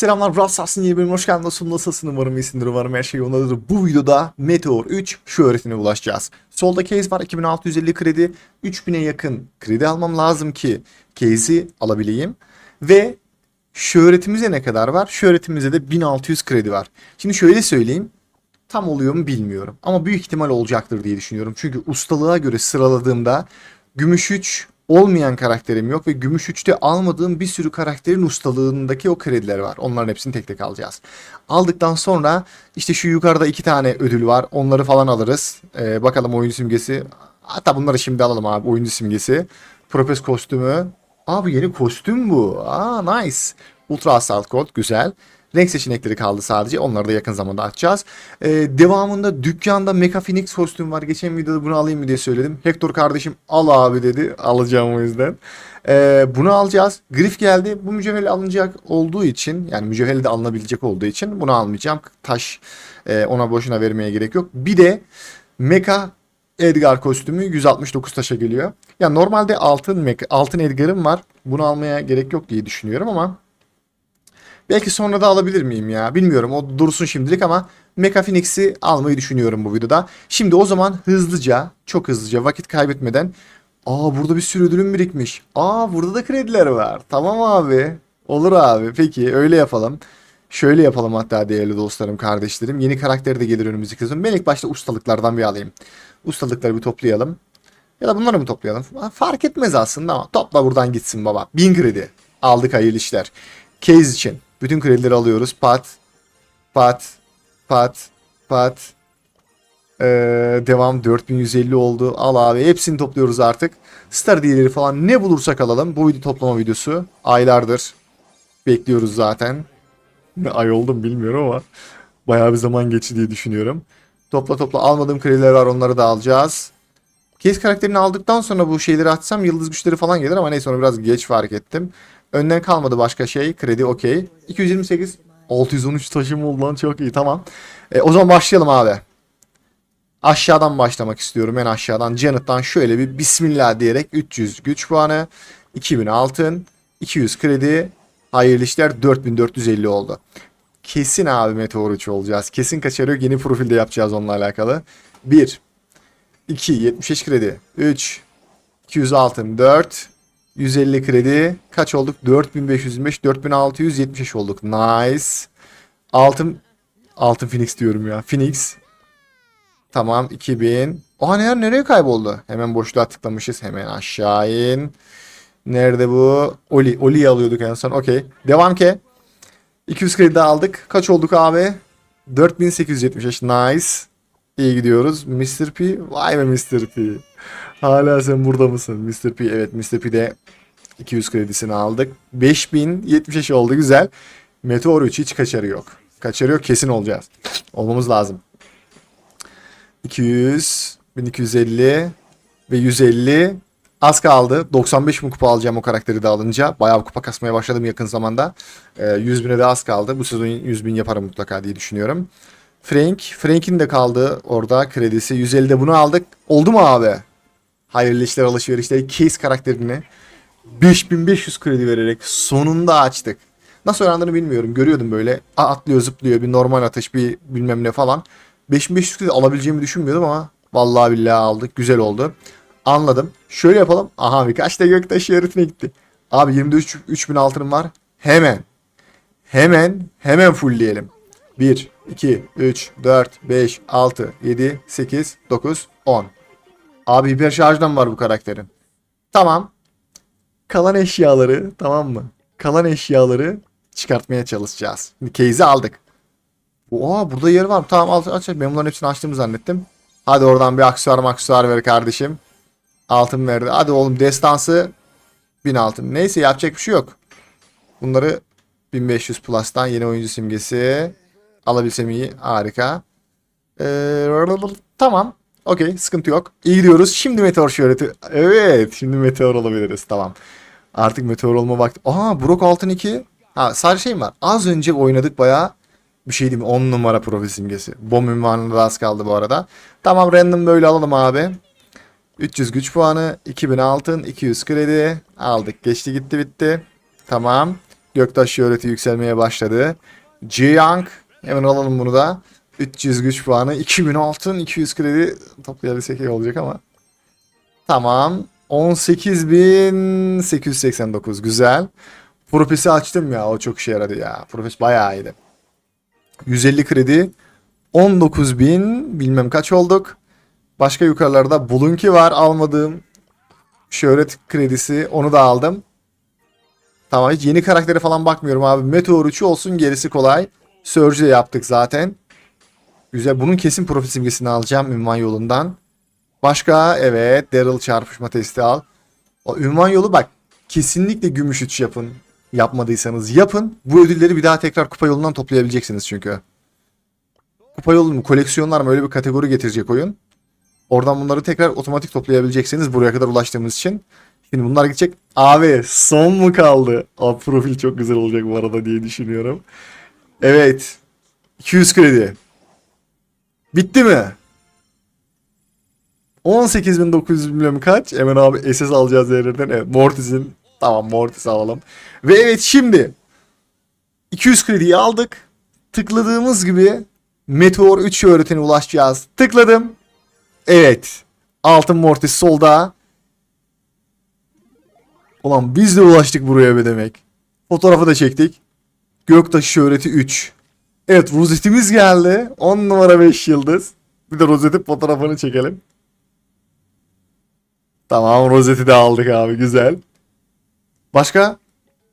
Selamlar Brawl Stars'ın yeni bölümüne hoş geldin dostum. Nasılsın umarım iyisindir umarım her şey yolundadır. Bu videoda Meteor 3 şu öğretine ulaşacağız. Solda case var 2650 kredi. 3000'e yakın kredi almam lazım ki case'i alabileyim. Ve şu öğretimize ne kadar var? Şu öğretimize de 1600 kredi var. Şimdi şöyle söyleyeyim. Tam oluyor mu bilmiyorum. Ama büyük ihtimal olacaktır diye düşünüyorum. Çünkü ustalığa göre sıraladığımda Gümüş 3 olmayan karakterim yok ve Gümüş 3'te almadığım bir sürü karakterin ustalığındaki o krediler var. Onların hepsini tek tek alacağız. Aldıktan sonra işte şu yukarıda iki tane ödül var. Onları falan alırız. Ee, bakalım oyuncu simgesi. Hatta bunları şimdi alalım abi oyuncu simgesi. Propes kostümü. Abi yeni kostüm bu. Aa nice. Ultra Assault Code güzel. Renk seçenekleri kaldı sadece. Onları da yakın zamanda açacağız. Ee, devamında dükkanda Mecha Phoenix kostüm var. Geçen videoda bunu alayım mı diye söyledim. Hector kardeşim al abi dedi. Alacağım o yüzden. Ee, bunu alacağız. Grif geldi. Bu mücevheri alınacak olduğu için yani mücevheri de alınabilecek olduğu için bunu almayacağım. Taş e, ona boşuna vermeye gerek yok. Bir de Mecha Edgar kostümü 169 taşa geliyor. Ya normalde altın altın Edgar'ım var. Bunu almaya gerek yok diye düşünüyorum ama Belki sonra da alabilir miyim ya? Bilmiyorum. O dursun şimdilik ama Mecha Phoenix'i almayı düşünüyorum bu videoda. Şimdi o zaman hızlıca, çok hızlıca vakit kaybetmeden Aa burada bir sürü ödülüm birikmiş. Aa burada da krediler var. Tamam abi. Olur abi. Peki öyle yapalım. Şöyle yapalım hatta değerli dostlarım, kardeşlerim. Yeni karakteri de gelir önümüzdeki sezon. Ben ilk başta ustalıklardan bir alayım. Ustalıkları bir toplayalım. Ya da bunları mı toplayalım? Fark etmez aslında ama topla buradan gitsin baba. 1000 kredi. Aldık hayırlı işler. Case için. Bütün kredileri alıyoruz. Pat, pat, pat, pat. Ee, devam 4150 oldu. Al abi. Hepsini topluyoruz artık. Star diyeleri falan ne bulursak alalım. Bu video toplama videosu. Aylardır. Bekliyoruz zaten. Ne ay oldum bilmiyorum ama. Bayağı bir zaman geçti diye düşünüyorum. Topla topla almadığım krediler var onları da alacağız. Case karakterini aldıktan sonra bu şeyleri açsam yıldız güçleri falan gelir ama neyse onu biraz geç fark ettim. Önden kalmadı başka şey. Kredi okey. 228 613 taşım oldu lan çok iyi tamam. E, o zaman başlayalım abi. Aşağıdan başlamak istiyorum en aşağıdan. Janet'tan şöyle bir bismillah diyerek 300 güç puanı, 2000 altın, 200 kredi, hayırlı işler 4450 oldu. Kesin abi Meteor 3 olacağız. Kesin kaçarıyor. Yeni profilde yapacağız onunla alakalı. 1 2 75 kredi, 3 200 altın, 4 150 kredi. Kaç olduk? 4525, 4675 olduk. Nice. Altın Altın Phoenix diyorum ya. Phoenix. Tamam 2000. Oha ne nereye kayboldu? Hemen boşluğa tıklamışız. Hemen aşağı in. Nerede bu? Oli. Oli'yi alıyorduk en son. Okey. Devam ki. 200 kredi de aldık. Kaç olduk abi? 4875. Nice. İyi gidiyoruz. Mr. P. Vay be Mr. P. Hala sen burada mısın? Mr. P. Evet Mr. P de 200 kredisini aldık. 5075 oldu güzel. Meteor 3 hiç kaçarı yok. Kaçarı yok kesin olacağız. Olmamız lazım. 200, 1250 ve 150 az kaldı. 95 bin kupa alacağım o karakteri de alınca. Bayağı kupa kasmaya başladım yakın zamanda. Ee, 100 bine de az kaldı. Bu sezon 100 bin yaparım mutlaka diye düşünüyorum. Frank. Frank'in de kaldı orada kredisi. 150'de bunu aldık. Oldu mu abi? Hayırlı işler alışverişleri. Case karakterini 5500 kredi vererek sonunda açtık. Nasıl oynandığını bilmiyorum. Görüyordum böyle. A, atlıyor zıplıyor bir normal atış bir bilmem ne falan. 5500 kredi alabileceğimi düşünmüyordum ama vallahi billahi aldık. Güzel oldu. Anladım. Şöyle yapalım. Aha birkaç da göktaş yarıtına gitti. Abi 23 3000 altınım var. Hemen. Hemen hemen fullleyelim. 1, 2, 3, 4, 5, 6, 7, 8, 9, 10. Abi hiper şarjdan var bu karakterin. Tamam. Kalan eşyaları tamam mı? Kalan eşyaları çıkartmaya çalışacağız. Case'i aldık. Oha burada yer var. Tamam al aç. Ben bunların hepsini açtığımı zannettim. Hadi oradan bir aksesuar maksesuar ver kardeşim. Altın verdi. Hadi oğlum destansı 1000 altın. Neyse yapacak bir şey yok. Bunları 1500 plus'tan yeni oyuncu simgesi alabilsem iyi. Harika. Ee, tamam. Okey sıkıntı yok. İyi gidiyoruz. Şimdi meteor şöhreti. Evet şimdi meteor olabiliriz. Tamam. Artık meteor olma vakti. Aha Brock altın 2. Ha sadece şey mi var? Az önce oynadık bayağı. Bir şey değil mi? 10 numara profil simgesi. Bomb ünvanına da az kaldı bu arada. Tamam random böyle alalım abi. 300 güç puanı, 2000 altın, 200 kredi aldık. Geçti gitti bitti. Tamam. Göktaş şöhreti yükselmeye başladı. Jiang hemen alalım bunu da. 300 güç puanı. 2000 altın 200 kredi toplayabilsek iyi olacak ama. Tamam. 18.889 güzel. Profesi açtım ya o çok işe yaradı ya. Profes bayağı iyiydi. 150 kredi. 19.000 bilmem kaç olduk. Başka yukarılarda Bulunki var almadığım. Şöhret kredisi onu da aldım. Tamam hiç yeni karaktere falan bakmıyorum abi. Meteor 3'ü olsun gerisi kolay. Surge de yaptık zaten. Güzel. Bunun kesin profil simgesini alacağım ünvan yolundan. Başka evet Daryl çarpışma testi al. O ünvan yolu bak kesinlikle gümüş 3 yapın. Yapmadıysanız yapın. Bu ödülleri bir daha tekrar kupa yolundan toplayabileceksiniz çünkü. Kupa yolu mu koleksiyonlar mı öyle bir kategori getirecek oyun. Oradan bunları tekrar otomatik toplayabileceksiniz buraya kadar ulaştığımız için. Şimdi bunlar gidecek. Abi son mu kaldı? Abi profil çok güzel olacak bu arada diye düşünüyorum. Evet. 200 kredi. Bitti mi? 18.900 milyon kaç? Hemen abi SS alacağız yerlerden. Evet Mortis'in. Tamam Mortis alalım. Ve evet şimdi 200 krediyi aldık. Tıkladığımız gibi Meteor 3 öğretine ulaşacağız. Tıkladım. Evet. Altın Mortis solda. Ulan biz de ulaştık buraya be demek. Fotoğrafı da çektik. Göktaşı şöhreti 3. Evet rozetimiz geldi. 10 numara 5 yıldız. Bir de rozetin fotoğrafını çekelim. Tamam rozeti de aldık abi güzel. Başka?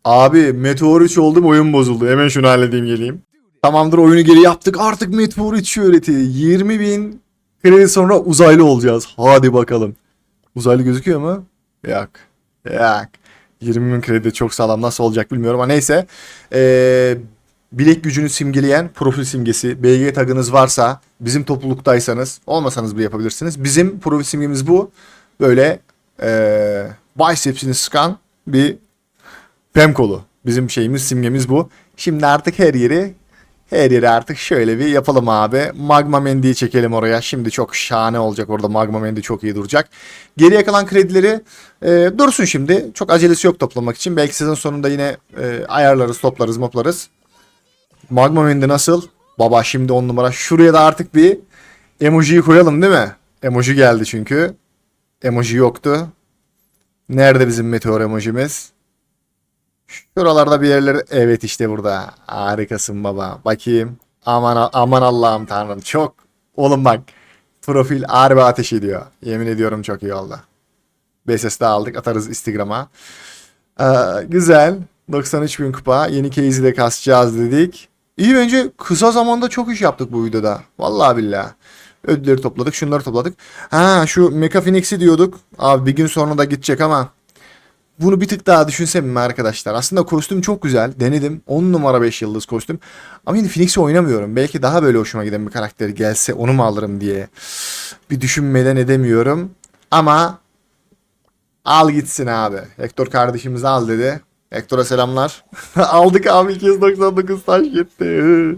Abi Meteor 3 oldum oyun bozuldu. Hemen şunu halledeyim geleyim. Tamamdır oyunu geri yaptık. Artık Meteor 3 şöhreti. 20 bin kredi sonra uzaylı olacağız. Hadi bakalım. Uzaylı gözüküyor mu? Yok. Yok. 20 bin kredi çok sağlam. Nasıl olacak bilmiyorum ama neyse. Ee, bilek gücünü simgeleyen profil simgesi. BG tagınız varsa bizim topluluktaysanız olmasanız bile yapabilirsiniz. Bizim profil simgemiz bu. Böyle ee, bicepsini sıkan bir pem kolu. Bizim şeyimiz simgemiz bu. Şimdi artık her yeri her yeri artık şöyle bir yapalım abi. Magma Mendy'yi çekelim oraya. Şimdi çok şahane olacak orada. Magma Mendy çok iyi duracak. Geriye kalan kredileri e, dursun şimdi. Çok acelesi yok toplamak için. Belki sezon sonunda yine e, ayarlarız, toplarız, moplarız. Magma Mendy nasıl? Baba şimdi on numara. Şuraya da artık bir emojiyi koyalım değil mi? Emoji geldi çünkü. Emoji yoktu. Nerede bizim meteor emojimiz? Şuralarda bir yerler. Evet işte burada. Harikasın baba. Bakayım. Aman aman Allah'ım tanrım. Çok. Oğlum bak. Profil harbi ateş ediyor. Yemin ediyorum çok iyi oldu. BSS de aldık. Atarız Instagram'a. Ee, güzel. 93 bin kupa. Yeni case'i de kasacağız dedik. İyi bence kısa zamanda çok iş yaptık bu videoda. Vallahi billahi. Ödülleri topladık. Şunları topladık. Ha şu Mecha Phoenix'i diyorduk. Abi bir gün sonra da gidecek ama bunu bir tık daha düşünsem mi arkadaşlar? Aslında kostüm çok güzel. Denedim. 10 numara 5 yıldız kostüm. Ama yine Phoenix'i oynamıyorum. Belki daha böyle hoşuma giden bir karakter gelse onu mu alırım diye. Bir düşünmeden edemiyorum. Ama al gitsin abi. Hector kardeşimiz al dedi. Hector'a selamlar. Aldık abi 299 taş gitti.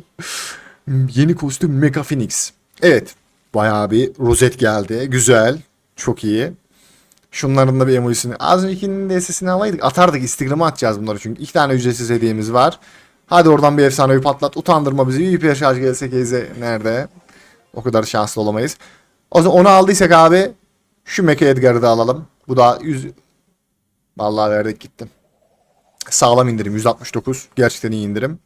Yeni kostüm Mecha Phoenix. Evet. Bayağı bir rozet geldi. Güzel. Çok iyi. Şunların da bir emojisini. Az öncekinin de sesini alaydık. Atardık. Instagram'a atacağız bunları çünkü. iki tane ücretsiz hediyemiz var. Hadi oradan bir efsane bir patlat. Utandırma bizi. UPS şarj gelse Keyze nerede? O kadar şanslı olamayız. O zaman onu aldıysak abi şu Mecha Edgar'ı da alalım. Bu da 100... Vallahi verdik gittim. Sağlam indirim 169. Gerçekten iyi indirim.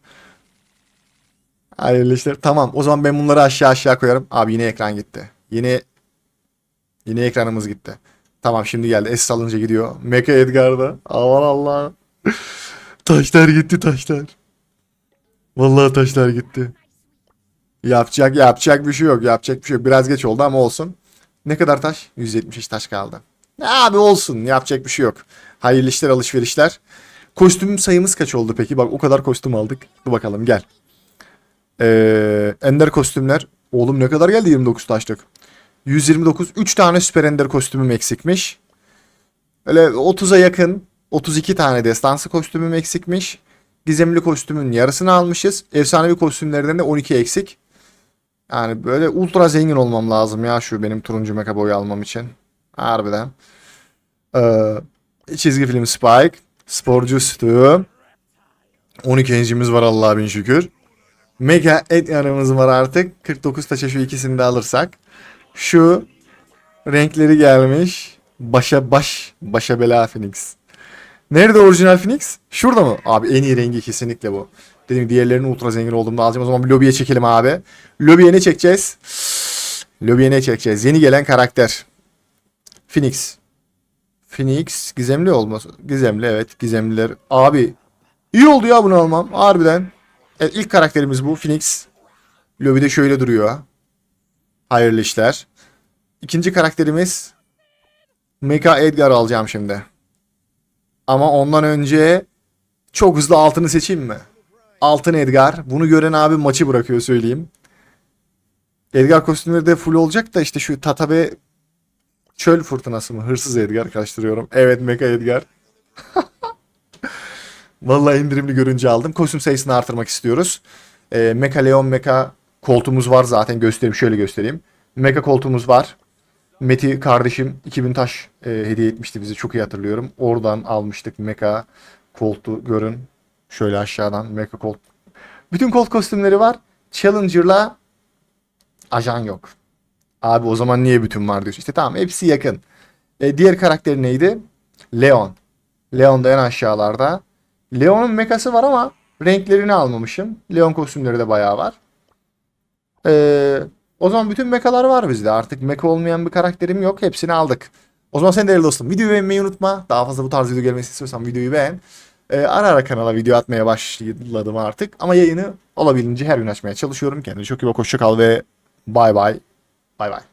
Hayırlı işler. Tamam o zaman ben bunları aşağı aşağı koyarım. Abi yine ekran gitti. Yine yine ekranımız gitti. Tamam şimdi geldi. S alınca gidiyor. Mecha Edgar'da. Aman Allah. taşlar gitti taşlar. Vallahi taşlar gitti. Yapacak yapacak bir şey yok. Yapacak bir şey yok. Biraz geç oldu ama olsun. Ne kadar taş? 173 taş kaldı. Abi olsun. Yapacak bir şey yok. Hayırlı işler alışverişler. Kostüm sayımız kaç oldu peki? Bak o kadar kostüm aldık. Dur bakalım gel. Ee, ender kostümler. Oğlum ne kadar geldi 29 taşlık. 129. 3 tane süper ender kostümüm eksikmiş. Öyle 30'a yakın 32 tane destansı kostümüm eksikmiş. Gizemli kostümün yarısını almışız. Efsanevi kostümlerden de 12 eksik. Yani böyle ultra zengin olmam lazım ya şu benim turuncu mecha boyu almam için. Harbiden. Ee, çizgi film Spike. Sporcu Stu. 12 encimiz var Allah'a bin şükür. Mega Edgar'ımız var artık. 49 taşa şu ikisini de alırsak. Şu renkleri gelmiş. Başa baş. Başa bela Phoenix. Nerede orijinal Phoenix? Şurada mı? Abi en iyi rengi kesinlikle bu. Dedim diğerlerinin ultra zengin olduğumda alacağım. O zaman bir lobiye çekelim abi. Lobiye ne çekeceğiz? Lobiye ne çekeceğiz? Yeni gelen karakter. Phoenix. Phoenix gizemli olması. Gizemli evet gizemliler. Abi iyi oldu ya bunu almam. Harbiden. Evet ilk karakterimiz bu Phoenix. Lobide şöyle duruyor. Hayırlı işler. İkinci karakterimiz Mecha Edgar alacağım şimdi. Ama ondan önce çok hızlı altını seçeyim mi? Altın Edgar. Bunu gören abi maçı bırakıyor söyleyeyim. Edgar kostümleri de full olacak da işte şu Tatabe çöl fırtınası mı? Hırsız Edgar karıştırıyorum. Evet Mecha Edgar. Vallahi indirimli görünce aldım. Kostüm sayısını artırmak istiyoruz. Ee, Mecha Leon Mecha koltuğumuz var zaten göstereyim şöyle göstereyim. Mecha koltuğumuz var. Meti kardeşim 2000 taş e, hediye etmişti bize çok iyi hatırlıyorum. Oradan almıştık Mecha koltuğu görün. Şöyle aşağıdan Mecha kolt. Bütün kolt kostümleri var. Challenger'la ajan yok. Abi o zaman niye bütün var diyorsun. İşte tamam hepsi yakın. E, diğer karakter neydi? Leon. Leon da en aşağılarda. Leon'un mekası var ama renklerini almamışım. Leon kostümleri de bayağı var. Ee, o zaman bütün mekalar var bizde. Artık meka olmayan bir karakterim yok. Hepsini aldık. O zaman sen değerli dostum videoyu beğenmeyi unutma. Daha fazla bu tarz video gelmesi istiyorsan videoyu beğen. Ee, ara ara kanala video atmaya başladım artık. Ama yayını olabildiğince her gün açmaya çalışıyorum. Kendine çok iyi bak. Hoşça kal ve bay bay. Bay bay.